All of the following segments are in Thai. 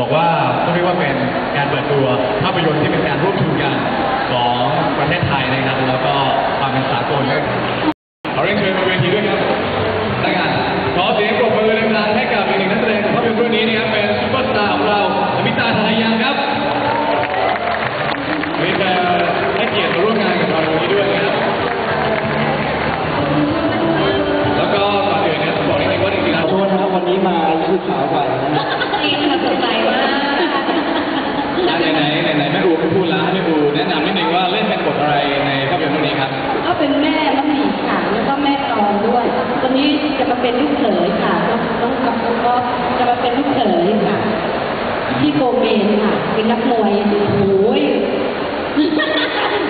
บอกว่าก็เรียกว่าเป็นการเปิดตัวภาพยนตร์ที่เป็นการร่วมทุนกัน มาเป็นลูกเขยค่ะต้องต้องกับต้องก็จะมาเป็นลูกเขยค่ะที่โกเมนค่ะ เป็นนักมวยโอ้โหย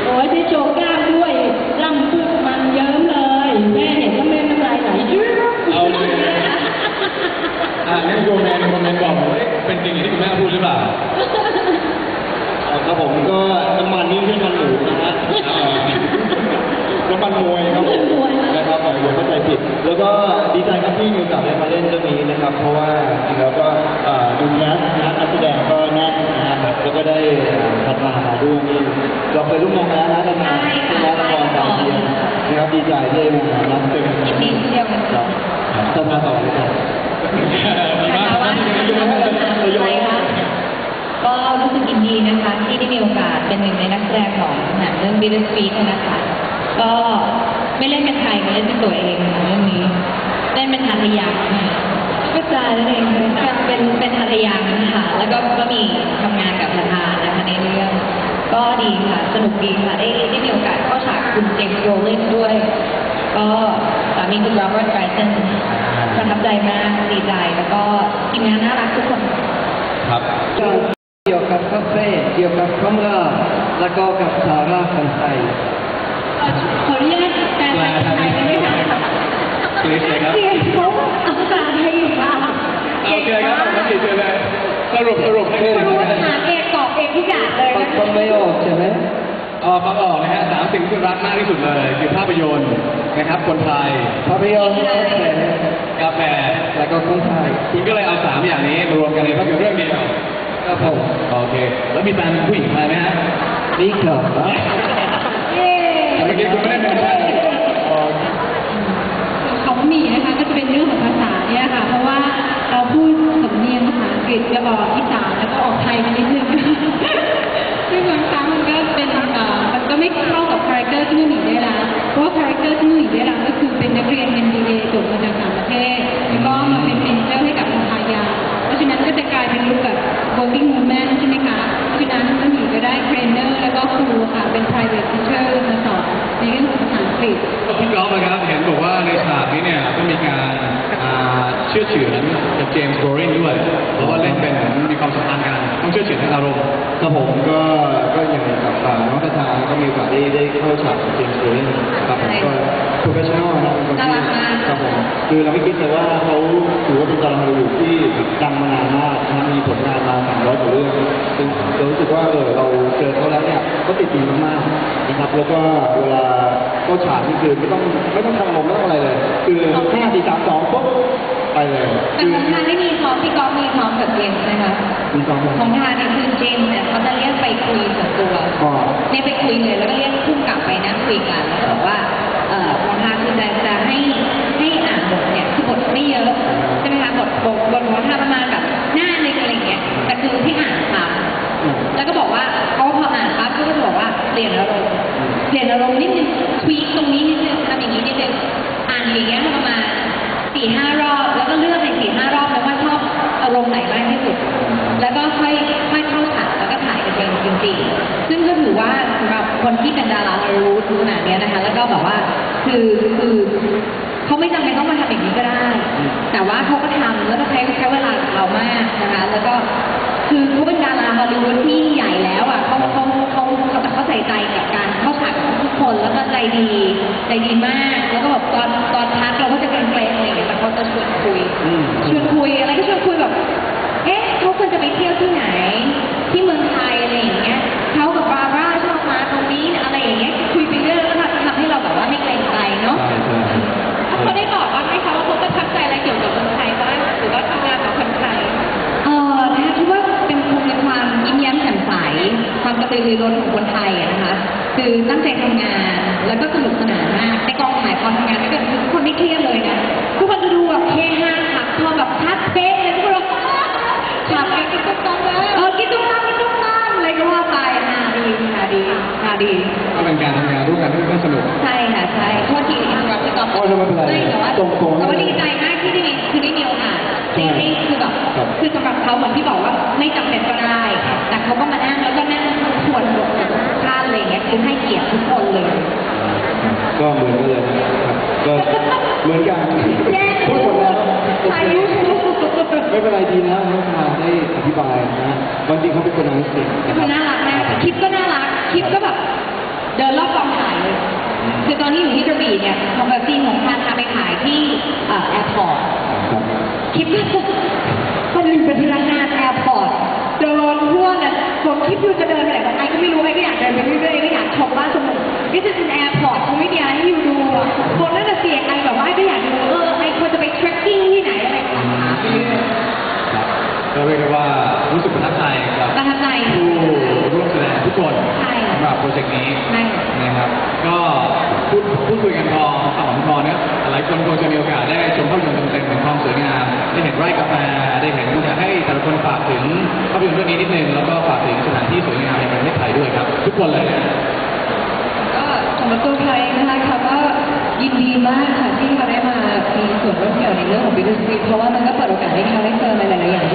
โอ้ยได้โชว์กล้ามด้วยร่ำพึกมันเยิ้มเลยแม่เห็นก็แม่น้ำลายไหลยืดเอาเลยอ่านี่โยแมนในคอมเมนต์บอกว่าเอ๊ะเป็นจริงอย่างที่คุณแม่พูดหรือเปล่าเอาครับผมก็น้ำมันนี่ไม่ใช่มันหมูนะฮะน้ำมันมวยครับผม แล้วก็ดีใจครับที่มีโอกาสได้มาเล่นเรื่องนี้นะครับ เพราะว่าจริงๆแล้วก็เอ่อดูแคสนะนักแสดงก็แน่นนะครับแล้วก็ได้พัฒนามาด้วยนี่เราเคยร่วมงานกันแล้วนะกันมาที่ร้านละครดาวเทียมนะครับดีใจที่ได้มารับเป็นยินดีเที่ยวกันครับทำงานต่อเลยครับ ดีมากครับ ก็รู้สึกยินดีนะคะที่ได้มีโอกาสเป็นหนึ่งในนักแสดงของหนังเรื่อง Bitter Sweet นะคะ ก็ ไม่เล่นเป็นใครก็เล่นเป็นตัวเองค่ะเรื่องนี้เล่นเป็นหัตถยาค่ะก็จะเล่นเป็นเป็นเป็นหัตถยาค่ะแล้วก็ก็มีทำงานกับประธานนะคะในเรื่อง ก็ดีค่ะสนุกดีค่ะได้ได้มีโอกาสเข้าฉากคุณเจมส์โรลเลนด้วย ก็สามีคุณโรเบิร์ตไบรตันประทับใจมากดีใจแล้วก็ทีมงานน่ารักทุกคนครับเกี่ยวกับคาเฟ่เกี่ยวกับคอมราแล้วก็กับสาระของไทย ขออนุญาตแปลภาษาไทยได้ไหมคะ Please เลยครับเสียงเขาอัภาษาไทยอยู่ค่ะโอเคครับผมติดเจอเลยสรุปสรุปให้ได้คุณเลรู้ยภาษาเองตอบเองทุกอย่างเลยฟังนะฟังไม่ออกใช่ไหมเออฟังออกนะฮะสามสิ่งที่รักมากที่สุดเลย คือภาพยนตร์นะครับ คนไทยภาพยนตร์กาแฟกาแฟแล้วก็คนไทยคุณก็เลยเอาสามอย่างนี้มารวมกันในภาพยนตร์เรื่องเดียวครับผมโอเค แล้วมีแฟนผู้หญิงไทยไหมฮะนี่ครับ ของหมีนะคะก็จะเป็นเรื่องของภาษาเนี่ยค่ะ เพราะว่าเราพูดสำเนียงภาษาอังกฤษจะออกอีสานแล้วก็ออกไทยไปนิดนึง เชื่อเฉือนกับเจมส์โบริงด้วย เพราะว่าเล่นเป็นเหมือนมีความสัมพันธ์กันต้องเชื่อเฉือนทางอารมณ์ครับผมก็ก็อย่างกับอ่าน้องกระทาก็มีโอกาสได้ได้เข้าฉากกับเจมส์โกลเด้นครับผมก็โปรเฟชชั่นอลนะเป็นคนที่ครับผมคือเราไม่คิดเลยว่าเขาถือว่าเป็นดาราฮอลลีวูดที่ดังมานานมากนะมีผลงานมา300กว่าเรื่องซึ่งเรารู้สึกว่าเออเราเจอเขาแล้วเนี่ยก็ติดดีมากๆนะครับแล้วก็เวลาเข้าฉากนี่คือไม่ต้องไม่ต้องทำอารมณ์ไม่ต้องอะไรเลย คือห้าสี่สามสองปุ๊บ ไปเลยแต่ของทานไม่มีพร้อมพี่ก๊อฟมีพร้อมกับเจมส์นะคะมีสองของทานเนี่ยคือเจมส์เนี่ยเขาจะเรียกไปคุยส่วนตัวอ๋อเนี่ยไปคุยเลยแล้วก็เรียกพุ่งกลับไปนั่งคุยกันแล้วก็บอกว่าเอ่อของทานคือจะจะให้ให้อ่านบทเนี่ยคือบทไม่เยอะใช่ไหมคะบทบทบทของทานประมาณแบบหน้าหนึงอะไรอย่างเงี้ยแต่คือที่อ่านซ้ำแล้วก็บอกว่าเขาพออ่านปั๊บก็จะบอกว่าเปลี่ยนอารมณ์เปลี่ยนอารมณ์นิดนึงทวีตตรงนี้นิดนึงทำอย่างนี้นิดนึงอ่านอย่างเงี้ยประมาณสี่ห้าร ถือว่าสำหรับคนที่เป็นดาราเรารู้ถึงขนาดเนี้ยนะคะ แล้วก็แบบว่าคือคือเขาไม่จำเป็นต้องมาทำอย่างนี้ก็ได้ แต่ว่าเขาก็ทำแล้วก็ใช้ใช้เวลากับเรามากนะคะ แล้วก็คือเขาเป็นดาราฮอลลีวูดที่ใหญ่แล้วอะเขาเขาเขาเขาแต่เขาใส่ใจกับการเข้าฉากกับทุกคนแล้วก็ใจดีใจดีมาก แล้วก็แบบตอนตอนพักเราก็จะเกรงๆอะไรอย่างเงี้ยแต่เขาจะชวนคุยอืมชวนคุยอะไรก็ชวนคุยแบบ เอ๊ะเขาควรจะไปเที่ยวที่ไหน ที่เมืองไทยอะไรอย่างเงี้ย ตือรือร้นของคนไทยอะนะคะ คือตั้งใจทำงานแล้วก็สนุกสนานมากในกองถ่ายตอนทำงานด้วยกันทุกคนไม่เครียดเลยนะทุกคนจะดูแบบเฮฮาค่ะพอแบบชัดเป๊ะเลยทุกคนแบบฉากกินตุ๊กตาเออกินตุ๊กตากินตุ๊กตาอะไรก็ว่าไปฮาดีฮาดีฮาดีก็เป็นการทำงานร่วมกันที่ก็สนุก ใช่ค่ะใช่โทษทีอินทรัพย์ก่อนโอ้ยไม่เป็นไรแต่ว่าตรงๆแต่ว่าดีใจมากที่ได้มีคือได้มีโอกาสได้ได้คือแบบครับคือสำหรับเขาเหมือนที่บอกว่าไม่จำเป็นก็ได้ เหมือนกันเลยนะครับก็เหมือนกันแย่พูดหมดแล้วใช่ไม่เป็นไรดีนะน้องพาได้อธิบายนะบางทีเขาเป็นคนน่าเสียงเป็นคนน่ารักมากคลิปก็น่ารักคลิปก็แบบเดินรอบกองถ่ายเลยคือตอนที่อยู่ที่กระบี่เนี่ยของแบบซีนของพาพาไปถ่ายที่เอ่อแอร์พอร์ตครับคลิปก็คนอื่นเป็นพนักงานแอร์พอร์ตเดินทั่วเนี่ย ผมคิดดูจะเดินไปไหนบอกไอ้ก็ไม่รู้ไอ้ก็อยากเดินไปเรื่อยๆก็อยากชมบ้านสมุทรนี่จะเป็นแอร์พอร์ตเขาไม่มีอะไรให้อยู่ดูอะคนนั่นจะเสียงไอ้แบบว่าไอ้ก็อยากดูเออไอ้ควรจะไปเทรคกิ้งที่ไหนอะไรต่างๆไปเรื่อยครับก็เรียกได้ว่ารู้สึกประทับใจกับประทับใจผู้ร่วมแสดงทุกคนใช่สำหรับโปรเจกต์นี้ใช่นะครับ ก็พูดพูดคุยกันพอสองพอเนี่ยหลายคนคงจะมีโอกาสได้ชมภาพยนตร์เต็มๆถึงความสวยงามได้เห็นไร่กาแฟ เลยครับ ทุกคนเลยก็สำหรับตัวใครนะคะเขาก็ยินดีมากค่ะที่เขาได้มามีส่วนร่วมเกี่ยวในเรื่องของ Business Week เพราะว่ามันก็เปิดโอกาสให้เขาได้เจอในหลายๆอย่าง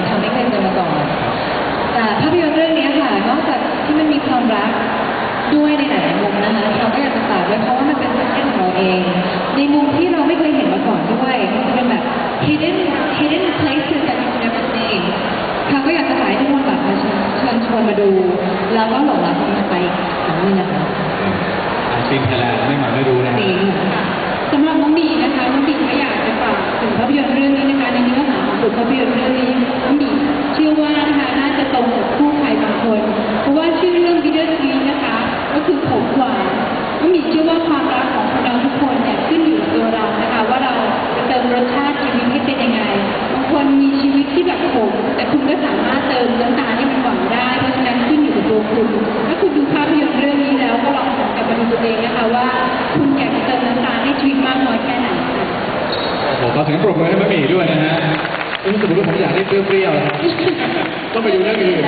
ดูแล้วก็หลงรักมันไปอีกครั้งหนึงนะคะอาชีพไทยแลนด์ไม่หมาไม่รู้นะจริงสำหรับน้องบีนะคะน้องบีก็อยากจะฝากถึงภาพยนตร์เรื่องนี้นะคะในเนื้อหาของบทภาพยนตร์เรื่องนี้น้องบีเชื่อว่านะคะน่าจะตรงกับผู้ใครบางคน เพราะว่าชื่อเรื่อง Bitter Sweet นะคะ ก็คือขมหวานน้องบีเชื่อว่าความรักของเราทุกคนเนี่ยขึ้นอยู่กับตัวเรานะคะ ว่าเราจะเติมรสชาติชีวิตให้เป็นยังไงบางคนมีชีวิตที่แบบขม แต่คุณก็สามารถเติมน้ำตาลให้มันหวานได้ เพราะฉะนั้นขึ้นอยู่กับตัวคุณถ้าคุณดูภาพยนตร์เรื่องนี้แล้วก็ลองกลับมาดูตัวเองนะคะว่า คุณอยากจะเติมน้ำตาลให้ชีวิตมากน้อยแค่ไหนค่ะผมขอถึงปรบมือให้แม่หมีด้วยนะฮะรู้สึกว่าผมอยากได้เปรี้ยวๆนะครับต้องไปดูเรื่องอื่น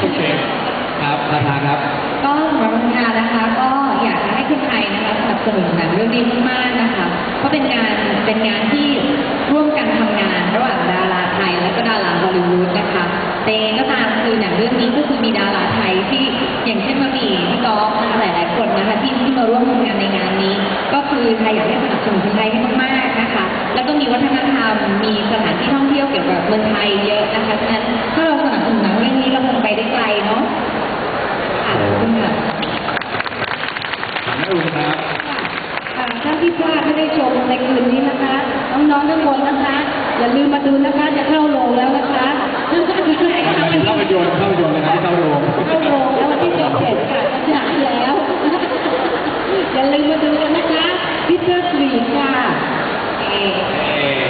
โอเคครับทาทาครับ ก็สำหรับวันงานนะคะ ก็อยากจะให้คนไทยนะคะสนับสนุนหนังเรื่องนี้มากๆนะคะ เพราะเป็นงานเป็นงานที่ร่วมกันทำงาน นะคะแต่ยังก็ตามคือหนังเรื่องนี้ก็คือมีดาราไทยที่อย่างเช่นมามีพี่กอฟนะคะหลายๆคนนะคะที่ที่มาร่วมทำงานในงานนี้ ก็คือไทยอยากให้สนับสนุนคนไทยให้มากๆนะคะ แล้วก็มีวัฒนธรรมมีสถานที่ท่องเที่ยวเกี่ยวกับเมืองไทยเยอะนะคะฉะนั้นถ้าเราสนับสนุนหนังเรื่องนี้เราคงไปได้ไกลเนาะค่ะขอบคุณค่ะถามแม่อุ้มครับท่านที่พลาดไม่ได้ชมในคืนนี้นะคะน้องๆทุกคนนะคะอย่าลืมมาดูนะคะจะเข้าโรงแล้วนะคะ ภาพยนตร์ภาพยนตร์นะครับที่เข้าโรงเข้าโรงแล้ววันที่เจ็ดเจ็ดค่ะจะหนักแล้ว อย่าลืมมาดูกันนะคะพิเตอร์สวีค่ะเอ่อ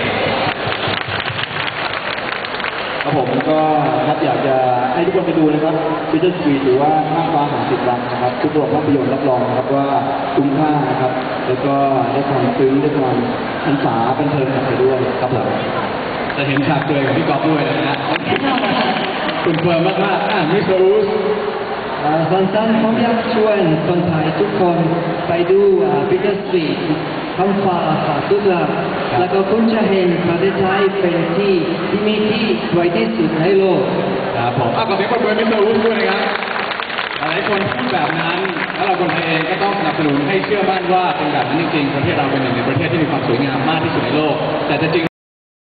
ครับผมก็ครับอยากจะให้ทุกคนไปดูนะครับ Bitter Sweet หรือว่าข้ามฟ้าหาสิบรังนะครับทุกโรงภาพยนตร์รับรองนะครับว่าคุ้มค่านะครับ แล้วก็ได้ความซึ้งได้ความพรรษาบันเทิงกลับไปด้วยครับผมจะเห็นฉากเจอกับพี่ก๊อฟด้วยนะฮะแน่นอน คุณเฟิร์มมากๆอะมิสเตอร์อูสอ่าสั้นๆผมอยากชวนคนไทยทุกคนไปดูบิ t เ e r Sweet คำฟ้าหาสุดลับแล้วก็คุณจะเห็นประเทศไทยเป็นที่ที่มีที่สวยที่สุดในโลกครับผมอะขอเสียงปรบมือมิสเตอร์อูสด้วยนะครับหลายคนพูดแบบนั้น แล้วเราคนไทยเองก็ต้องสนับสนุนให้เชื่อมั่นว่าเป็นแบบนั้นจริงๆประเทศเราเป็นหนึ่งในประเทศที่มีความสวยงามมากที่สุดในโลก แต่จะจริง